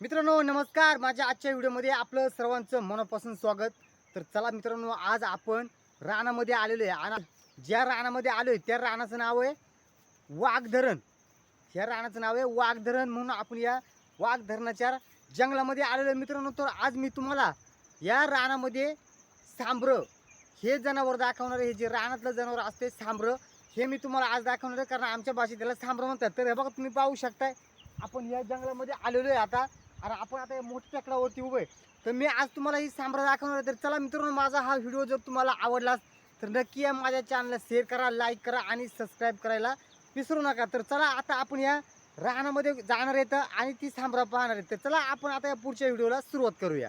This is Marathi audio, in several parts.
मित्रांनो नमस्कार. माझ्या आजच्या व्हिडिओमध्ये आपलं सर्वांचं मनापासून स्वागत. तर चला मित्रांनो आज आपण रानामध्ये आलेलो आहे आणि ज्या रानामध्ये आलो आहे त्या रानाचं नाव आहे वाघधरण. या रानाचं नाव आहे वाघधरण म्हणून आपण या वाघधरणाच्या जंगलामध्ये आलेलो आहे मित्रांनो. तर आज मी तुम्हाला या रानामध्ये सांब्र हे जनावर दाखवणार हे जे रानातलं जनावर असते सांब्र हे मी तुम्हाला आज दाखवणार आहे. कारण आमच्या भाषेत त्याला सांब्र म्हणतात. तर हे बघा तुम्ही पाहू शकताय. आपण या जंगलामध्ये आलेलो आहे आता अरे आपण आता या मोठ्या टेकडावरती उभं आहे. तर मी आज तुम्हाला ही सांबर दाखवणार आहे. तर चला मित्रांनो माझा हा व्हिडिओ जर तुम्हाला आवडलाच तर नक्की या माझ्या चॅनलला शेअर करा लाईक करा आणि सबस्क्राईब करायला विसरू नका. तर चला आता आपण या राहण्यामध्ये जाणार आहेत आणि ती सांबरा पाहणार आहेत तर चला आपण आता या पुढच्या व्हिडिओला सुरुवात करूया.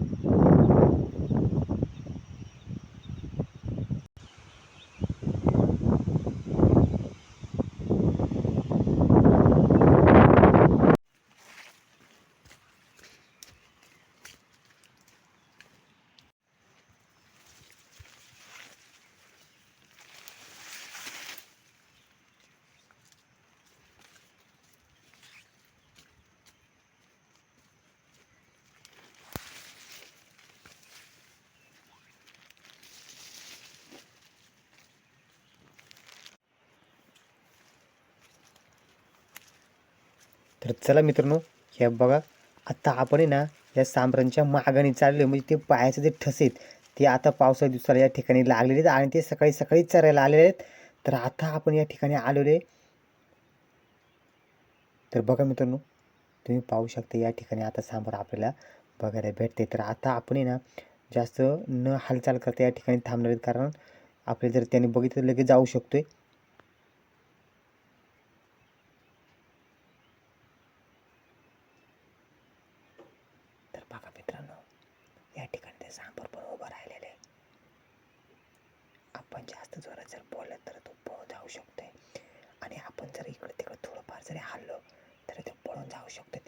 तर चला मित्रांनो हे बघा. आता आपण आहे ना या सांबरांच्या मागाने चालले म्हणजे ते पायाचे जे ठसेत ते आता पावसा दिवसाला या ठिकाणी लागलेले आहेत आणि ते सकाळी सकाळी चरायला आलेले आहेत. तर आता आपण या ठिकाणी आलेलो तर बघा मित्रांनो तुम्ही पाहू शकता या ठिकाणी आता सांबार आपल्याला बघायला भेटते तर आता आपण आहे ना जास्त न हालचाल करता या ठिकाणी थांबणार आहेत. कारण आपले जर त्याने बघितलं लगेच जाऊ शकतोय. आहे बघा मित्रांनो या ठिकाणी ते सांबर पण उभं राहिलेले आहे. आपण जास्त जोरात जर बोललं तर तो पळून जाऊ शकतोय. आणि आपण जर इकडे तिकडे थोडंफार जरी हल्लो तर तो पळून जाऊ शकतो